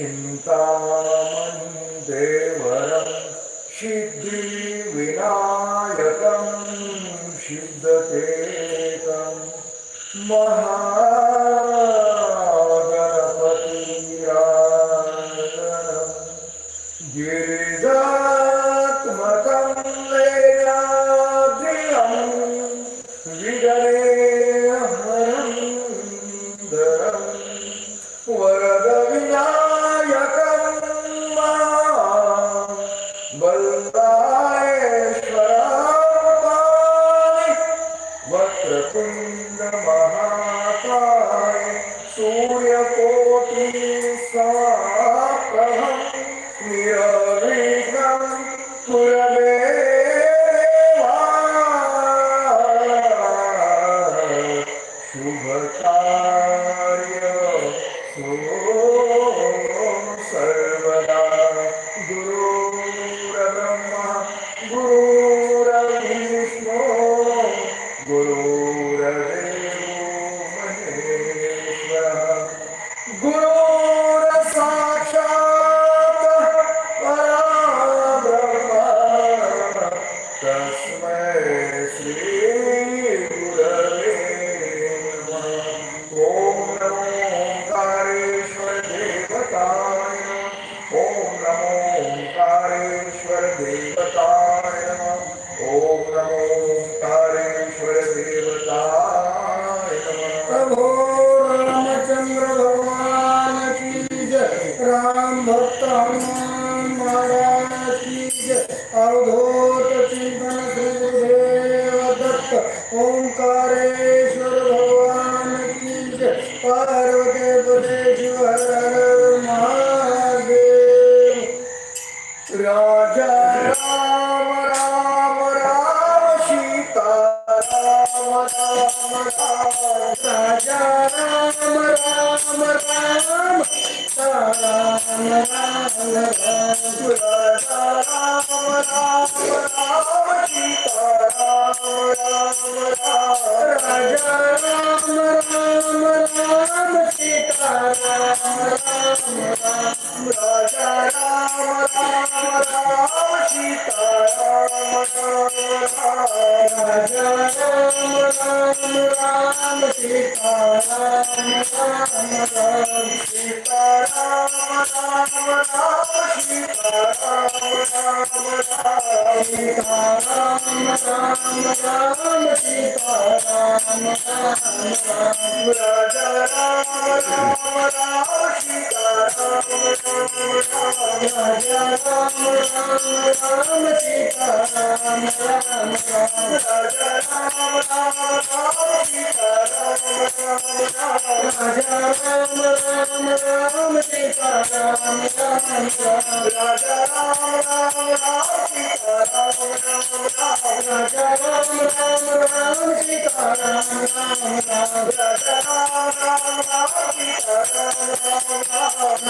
চিন্তা Yar Raja Ram Ram Ram Ram Ram Ram Ram Ram Thank Ram Ram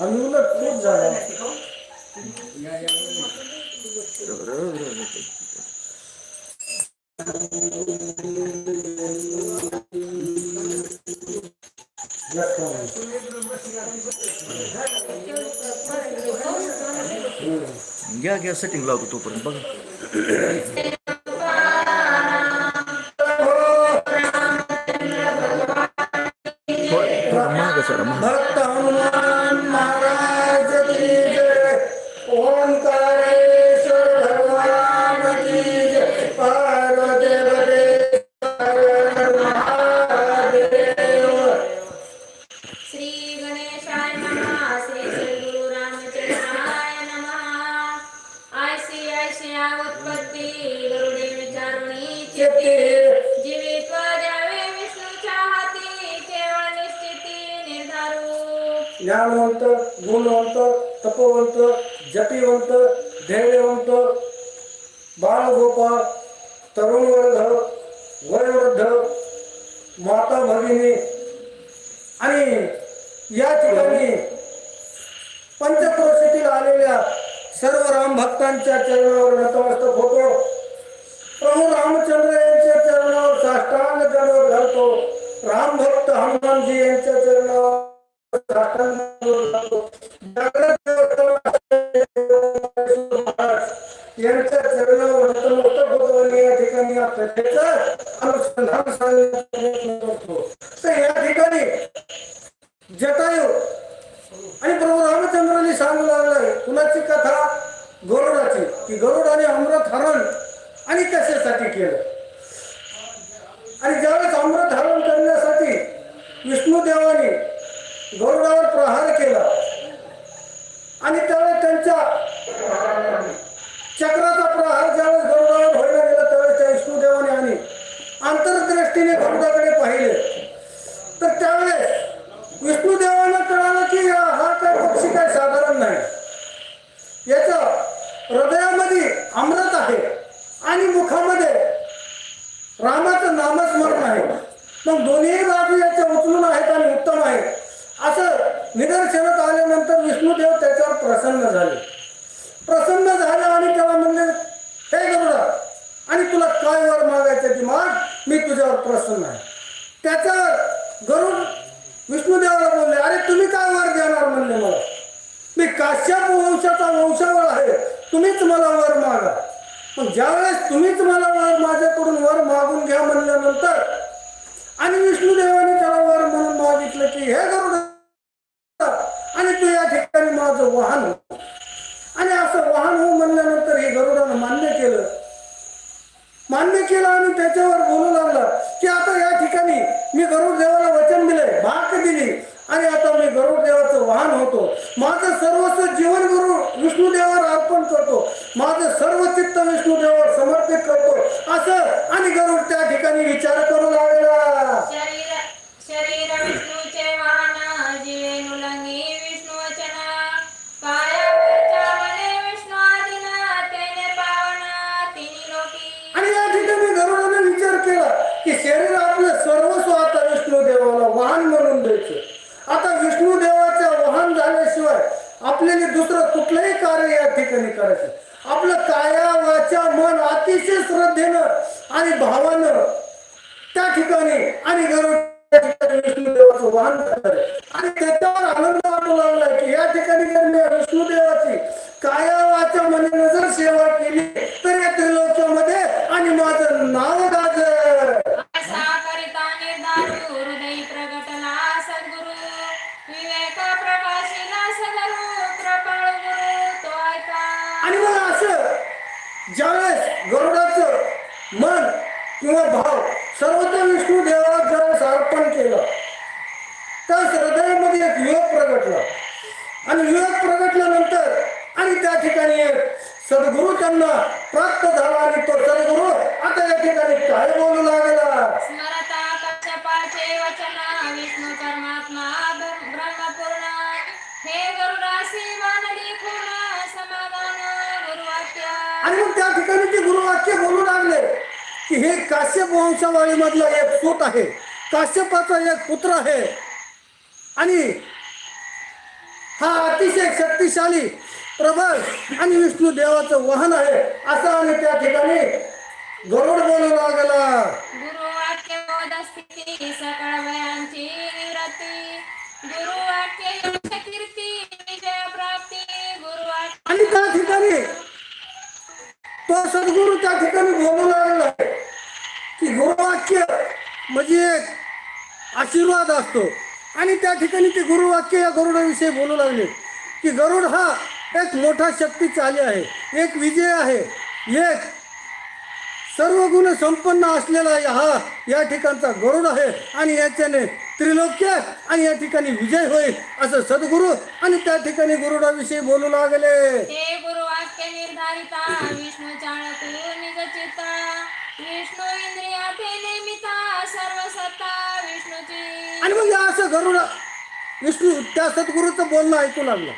आम्ही उलट खूप झाला. घ्या घ्या सेटिंग लावतो तोपर्यंत. बघा. सर भक्त हनुमान महाराज की जय. ओंकारेश्वर भगवान की जय. पार्वदेव महादेव. श्री गणेशाय नमः श्री रामचंद्राय नमः. विचारुणी गुणवंत तपोवंत जपीवंत धैर्यवंत बाळगोपाळ तरुण वर्ग वयोवृद्ध माता भगिनी आणि या ठिकाणी पंचक्रोशीतील आलेल्या सर्व राम भक्तांच्या चरणावर नतमस्तक होतो. प्रभू रामचंद्र यांच्या चरणावर साष्टांग जन्म घालतो. राम भक्त हनुमानजी यांच्या चरणावर साष्टांग दंडवत यांच्या चरणावर आणि या ठिकाणी अनुसंधान सांगण्याचा प्रयत्न करतो तर या ठिकाणी जटायू आणि प्रभू सांगू लागलाय कुणाची कथा गरुडाची की गरुडाने अमृत हरण आणि कशासाठी केलं आणि ज्यावेळेस अमृत हरण करण्यासाठी विष्णुदेवाने गरुडावर प्रहार केला. आणि त्यावेळेस त्यांच्या चक्राचा प्रहार ज्यावेळेस गरुडावर भरला गेला त्यावेळेस त्या विष्णुदेवाने आणि आंतरदृष्टीने गरुडा पाहिले तर त्यावेळेस विष्णुदेवानं कळालं की हा हा काय पक्षी काय साधारण नाही याच्या हृदयामध्ये अमृत आहे आणि मुखामध्ये रामाचं नामस्मरण आहे मग दोन्ही बाजू याच्या उचलून आहेत आणि उत्तम आहेत असं निदर्शनात आल्यानंतर विष्णुदेव त्याच्यावर प्रसन्न झाले प्रसन्न झाले आणि त्याला म्हणले हे गरुडा आणि तुला काय वर मागायचं ती माग मी तुझ्यावर प्रसन्न आहे त्याचा गरुड विष्णुदेवाला बोलले अरे तुम्ही काय वर देणार म्हणले मला मी काश्यप वंशाचा वंशावळ आहे तुम्हीच मला वर मागा त्यावेळेस तुम्हीच मला वर माझ्याकडून वर मागून घ्या म्हणल्यानंतर आणि विष्णुदेवाने त्याला वर म्हणून मागितलं की हे गरुड आणि तू या ठिकाणी माझं वाहन हो. आणि असं वाहन हो म्हणल्यानंतर हे गरुडानं मान्य केलं मान्य केलं आणि त्याच्यावर बोलू लागला की आता या ठिकाणी मी गरुड देवाला वचन दिले भाग दिली आणि आता मी गरुड देवाचं वाहन होतो माझं सर्वस्व जीवन गुरु विष्णुदेवा अर्पण करतो माझं सर्व चित्त विष्णुदेवावर समर्पित करतो. असं आणि गरुड त्या ठिकाणी विचार करू लागला. शरीर शरीर विष्णूचे वाहन जीवे नुलंगी विष्णू वचन. काया वरच्या मने विष्णू आदिना तेने पावन तिन्ही लोकी. आणि या ठिकाणी गरुडाने विचार केला की शरीर आपलं सर्वस्व आता विष्णू देवाला वाहन म्हणून द्यायचं. आता विष्णू देवाच्या वाहन झाल्याशिवाय आपल्याला दुसरं कुठलंही कार्य या ठिकाणी करायचं आपलं काया वाचा मन अतिशय श्रद्धेनं आणि भावानं त्या ठिकाणी आणि त्या ठिकाणी विष्णुदेवाचं वाहन करणार आणि त्याच्यावर आनंद वाटू लागला की या ठिकाणी जर मी विष्णुदेवाची कायावाच्या मनाने म्हणजे जर सेवा केली आणि विरोध प्रगटल्यानंतर आणि त्या ठिकाणी सद्गुरु त्यांना प्राप्त झाला आणि तो सद्गुरु आता या ठिकाणी काय बोलू लागला? आणि मग त्या ठिकाणी ते गुरुवाक्य बोलू लागले की हे काश्यप वंशावळीमधला एक सूत आहे. काश्यपाचा एक पुत्र आहे. आणि हा अतिशय शक्तिशाली प्रबळ आणि विष्णू देवाचं वाहन आहे असं आणि त्या ठिकाणी गरुड बोलू लागला. गुरु वाक्य बोध स्थिती सकळ भयांची निवृत्ती. गुरु वाक्य यश कीर्ती विजय प्राप्ती. गुरु वाक्य आणि त्या ठिकाणी तो सद्गुरू त्या ठिकाणी बोलू लागला की गुरुवाक्य म्हणजे एक आशीर्वाद असतो. आणि त्या ठिकाणी ते गुरुवाक्य या गरुडाविषयी बोलू लागले की गरुड हा एक मोठा शक्ती चाली आहे एक विजय आहे एक सर्व गुण संपन्न असलेला हा या ठिकाणचा गरुड आहे आणि याच्याने त्रिलोक्य आणि या ठिकाणी विजय होईल असं सद्गुरू आणि त्या ठिकाणी गुरुडाविषयी बोलू लागले. हे निर्धारिता विष्णू चित्ता विष्णू इंद्रिया ते निमिता सर्व सत्ता विष्णूची. आणि मग असं गरुड विष्णू त्या सद्गुरूचं बोलणं ऐकू लागलं.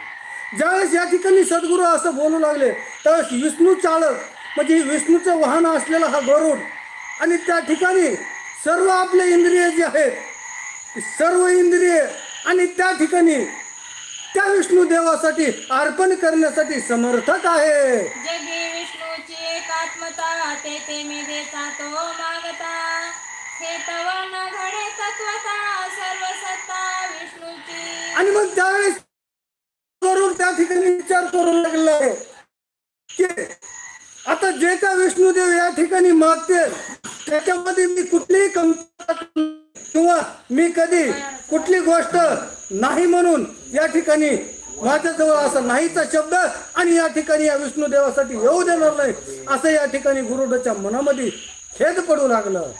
ज्यावेळेस या ठिकाणी सद्गुरू असं बोलू लागले त्यावेळेस विष्णू चालक म्हणजे विष्णूचं वाहन असलेला हा गरुड आणि त्या ठिकाणी सर्व आपले इंद्रिय जे आहेत सर्व इंद्रिय आणि त्या ठिकाणी त्या विष्णू देवासाठी अर्पण करण्यासाठी समर्थक आहे. ते ते मी देता तो मागता. हे घडे तत्वता सर्व सत्ता विष्णूची. आणि मग त्यावेळेस करून त्या ठिकाणी विचार करू लागला. की आता जे का विष्णुदेव या ठिकाणी मागते त्याच्यामध्ये मी कुठलीही कमतरता किंवा मी कधी कुठली गोष्ट नाही म्हणून या ठिकाणी माझ्याजवळ असा नाहीचा शब्द आणि या ठिकाणी या विष्णू देवासाठी येऊ देणार नाही. असं या ठिकाणी गुरुडाच्या मनामध्ये खेद पडू लागलं.